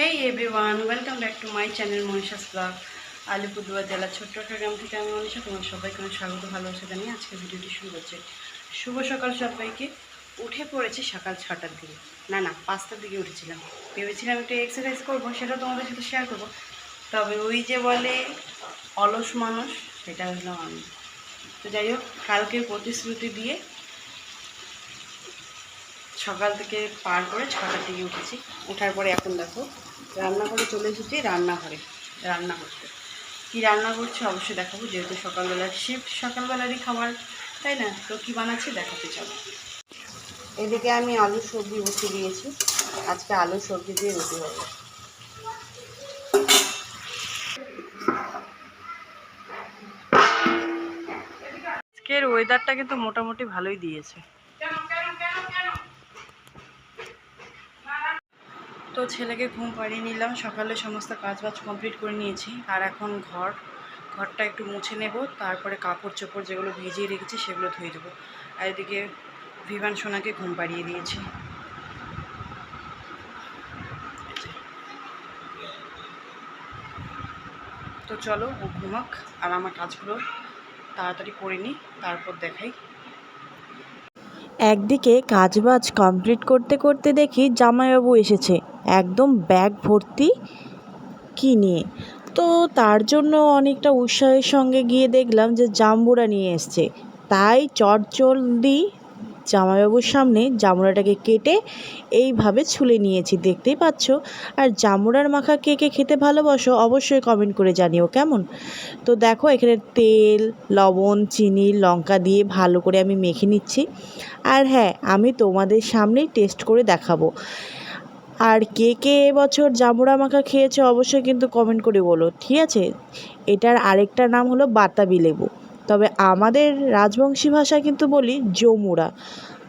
Hey everyone welcome back to my channel Manisha's vlog Alipurduar জেলার ছোট্ট গ্রাম থেকে আমি মনীষা তোমার সবাইকে অনেক স্বাগত ভালোবাসা জানিয়ে আজকে ভিডিওটি শুরু করছে। শুভ সকাল সবাইকে। উঠে পড়েছি সকাল ছটার দিকে। না না, পাঁচটার দিকে উঠেছিলাম। ভেবেছিলাম একটু এক্সারসাইজ করব, সেটা তোমাদের সাথে শেয়ার করব। তবে ওই যে বলে অলস মানুষ, সেটা হলো আমি। তো যাই হোক কালকের প্রতিশ্রুতি দিয়ে সকাল থেকে পার করে ছটার দিকে উঠেছি। ওঠার পরে এখন দেখো রান্নাঘরে চলে এসেছি, রান্নাঘরে রান্না করতে কী রান্না করছি অবশ্যই দেখাবো, যেহেতু সকালবেলা শিফট সকালবেলারই খাবার, তাই না? তো কী বানাচ্ছি দেখাতে চলো। এদিকে আমি আলু সবজি বসিয়ে দিয়েছি, আজকে আলু সবজি দিয়ে রুটি হবে। আজকের ওয়েদারটা কিন্তু মোটামুটি ভালোই দিয়েছে। তো ছেলেকে ঘুম পাড়িয়ে নিলাম। সকালে সমস্ত কাজ বাজ কমপ্লিট করে নিয়েছি। আর এখন ঘর, ঘরটা একটু মুছে নেব। তারপরে কাপড় চোপড় যেগুলো ভিজিয়ে রেখেছি সেগুলো ধুয়ে দেবো। আর এদিকে ভিভান সোনাকে ঘুম পাড়িয়ে দিয়েছি। তো চলো ও ঘুমাক, আর আমার কাজগুলো তাড়াতাড়ি করে নিই, তারপর দেখাই। একদিকে কাজবাজ কমপ্লিট করতে করতে দেখি জামাইবাবু এসেছে। একদম ব্যাগ ভর্তি কী নিয়ে? তো তার জন্য অনেকটা উৎসাহের সঙ্গে গিয়ে দেখলাম যে জাম্বুরা নিয়ে এসছে। তাই চটজলদি জামাইবাবুর সামনে জামুরাটাকে কেটে এইভাবে ছুলে নিয়েছি, দেখতেই পাচ্ছ। আর জামুরার মাখা কে কে খেতে ভালোবাসো অবশ্যই কমেন্ট করে জানিও কেমন। তো দেখো এখানে তেল, লবণ, চিনি, লঙ্কা দিয়ে ভালো করে আমি মেখে নিচ্ছি। আর হ্যাঁ আমি তোমাদের সামনেই টেস্ট করে দেখাবো। আর কে কে এবছর জামুরা মাখা খেয়েছে অবশ্যই কিন্তু কমেন্ট করে বলো, ঠিক আছে? এটার আরেকটা নাম হলো বাতাবি লেবু। তবে আমাদের রাজবংশী ভাষায় কিন্তু বলি জমুরা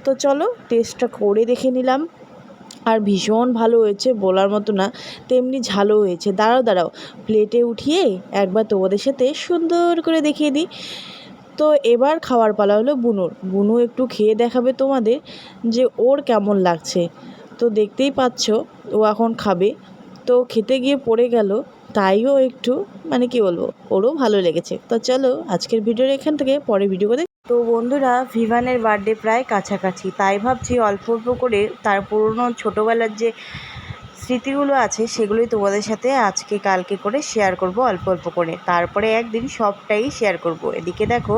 তো চলো টেস্টটা করে দেখে নিলাম। আর ভীষণ ভালো হয়েছে, বলার মতো না, তেমনি ঝালও হয়েছে। দাঁড়াও দাঁড়াও প্লেটে উঠিয়ে একবার তোমাদের সাথে সুন্দর করে দেখিয়ে দিই। তো এবার খাওয়ার পালা হলো বুনুর। বুনু একটু খেয়ে দেখাবে তোমাদের যে ওর কেমন লাগছে। তো দেখতেই পাচ্ছ, ও এখন খাবে। তো খেতে গিয়ে পড়ে গেল। তাইও একটু মানে কি বলব, ওরও ভালো লেগেছে। তো চলো, আজকের ভিডিওর এখান থেকে পরে ভিডিও করে তো বন্ধুরা, ভিভানের বার্থডে প্রায় কাছাকাছি। তাই ভাবছি অল্প অল্প করে তার পুরনো ছোটোবেলার যে স্মৃতিগুলো আছে, সেগুলোই তোমাদের সাথে আজকে কালকে করে শেয়ার করব অল্প অল্প করে। তারপরে একদিন সবটাই শেয়ার করব। এদিকে দেখো,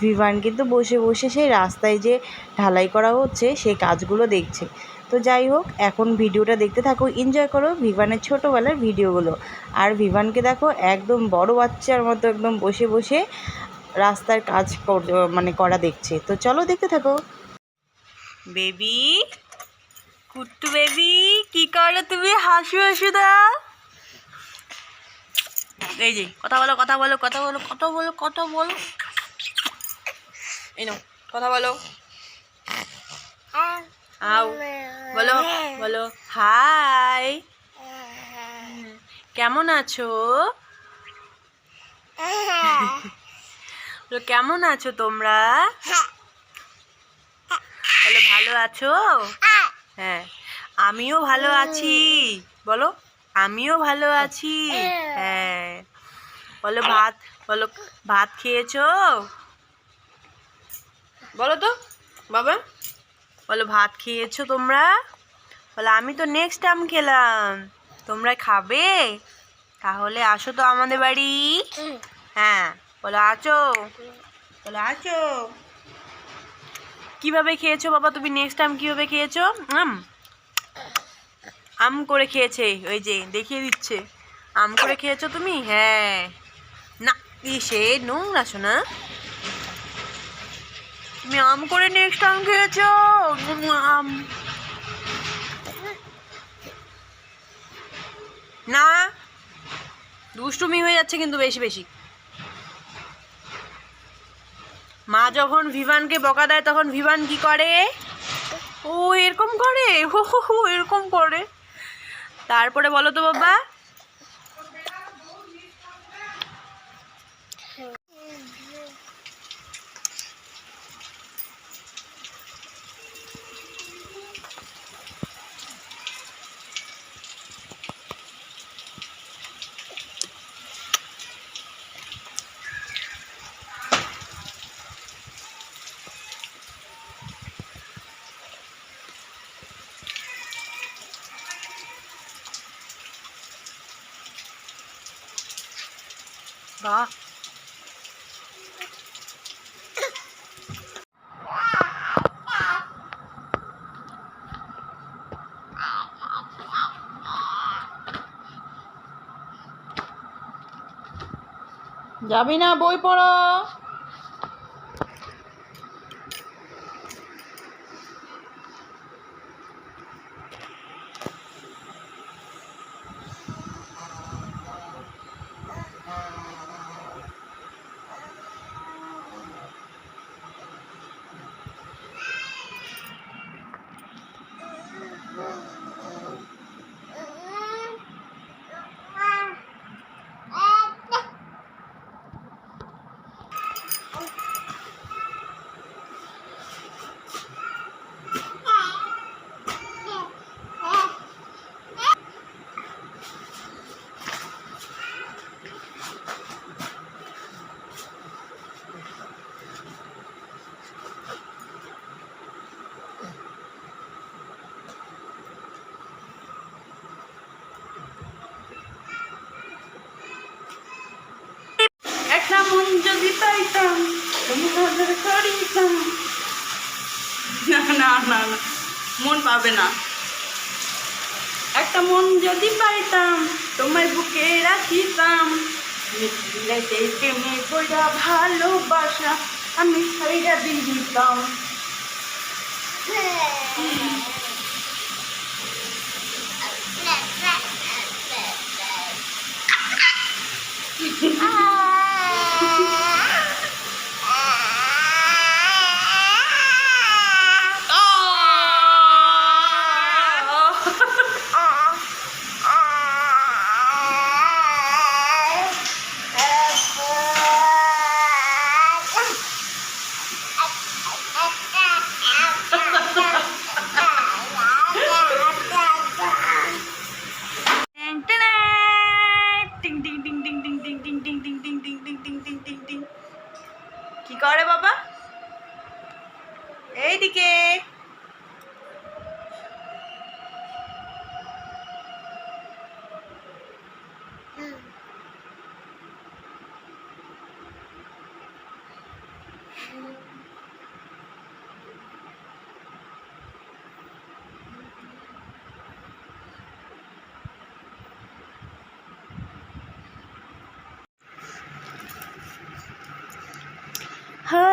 ভিভান কিন্তু বসে বসে সেই রাস্তায় যে ঢালাই করা হচ্ছে, সেই কাজগুলো দেখছে। তো যাই হোক, এখন ভিডিওটা দেখতে থাকো এনজয় করো ভিভানের ছোটোবেলার ভিডিওগুলো। আর ভিভানকে দেখো, একদম বড় বাচ্চার মতো একদম বসে বসে রাস্তার কাজ মানে করা দেখছে। তো চলো দেখতে থাকো। বেবি, কুট্টু বেবি, কি করো তুমি? হাসু হাসু দাও। এই যে, কথা বলো কথা বলো কথা বলো কথা বলো কথা বলো। এই কথা বলো। আও, বলো বলো, হাই। কেমন আছো? কেমন আছো তোমরা? বলো, ভালো আছো? হ্যাঁ আমিও ভালো আছি। বলো, আমিও ভালো আছি। হ্যাঁ বলো, ভাত বলো, ভাত খেয়েছো? বলো তো, বাবা। বলো ভাত খেয়েছো তোমরা? বলো আমি তো নেক্সট টাইম খেলাম। তোমরা খাবে? তাহলে আসো তো আমাদের বাড়ি। হ্যাঁ বলো আছো? বলো আছো? কীভাবে খেয়েছো বাবা? তুমি নেক্সট টাইম কীভাবে খেয়েছো? আম আম করে খেয়েছে ওই যে দেখিয়ে দিচ্ছে। আম করে খেয়েছো তুমি? হ্যাঁ। না সে নোংরা শোনা। তুমি আম করে নেক্সট টাইম খেয়েছো? আম। না? দুষ্টুমি হয়ে যাচ্ছে কিন্তু বেশি বেশি। মা যখন ভিভানকে বকা দেয়, তখন ভিভান কি করে? ও, এরকম করে? হো হো, এরকম করে। তারপরে বলো তো বাবা বাহ যাবি না বই পড়ো একটা মন যদি না না না না মন পাবে না। একটা মন যদি পাইতাম তোমায় বুকে রাখিতাম। মিছিলে প্রেমে কইরা ভালোবাসা আমি সাইরা দিতাম। টিং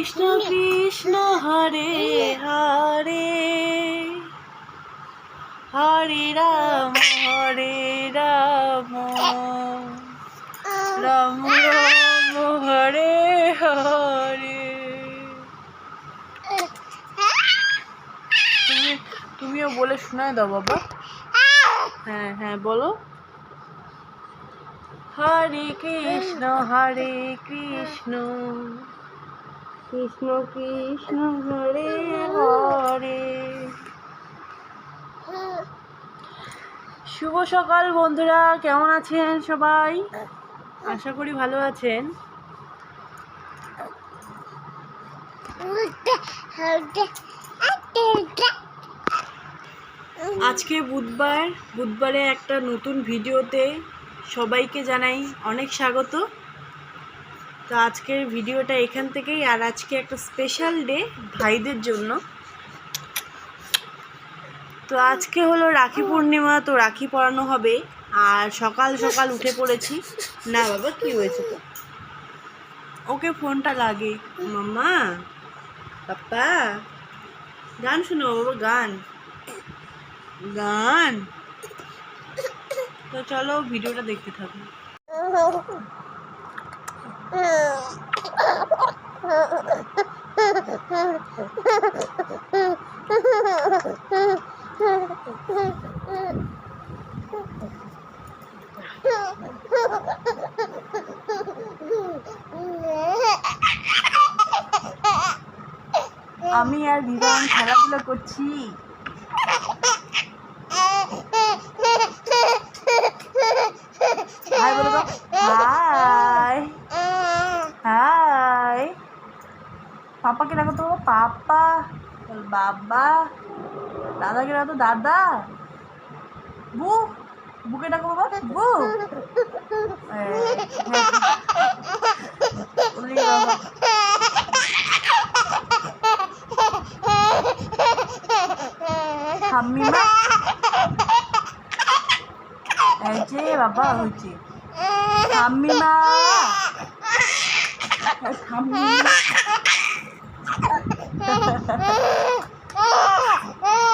কৃষ্ণ কৃষ্ণ, হরে হরে। হরে রাম হরে রাম। রাম রাম, হরে হরে। তুমি, তুমিও বলে শোনায় দাও বাবা। হ্যাঁ হ্যাঁ বলো। হরে কৃষ্ণ হরে কৃষ্ণ। কৃষ্ণ কৃষ্ণ হরে হরে। শুভ সকাল বন্ধুরা, কেমন আছেন সবাই? আশা করি ভালো আছেন। আজকে বুধবার, বুধবারে একটা নতুন ভিডিওতে সবাইকে জানাই অনেক স্বাগত। তো আজকের ভিডিওটা এখান থেকেই, আর আজকে একটা স্পেশাল ডে ভাইদের জন্য। তো আজকে হলো রাখি পূর্ণিমা, তো রাখি পরানো হবে। আর সকাল সকাল উঠে পড়েছি। না বাবা, কি হয়েছে তো? ওকে ফোনটা লাগে। মাম্মা, পাপ্পা, গান শুনো বাবা, গান। গান। তো চলো ভিডিওটা দেখতে থাকো। আমি আর বিধান খেলাধুলা করছি হাই বলো তো হাই হাই পাপাকে ডাকো তো পাপা বল বাবা দাদাকে তো দাদা। বু বুকে ডাকো বাবা বু। যে বাবা হয়েছে। ঠাম্মিমা। ঠাম্মিমা। ah, ah, ah, ah, ah.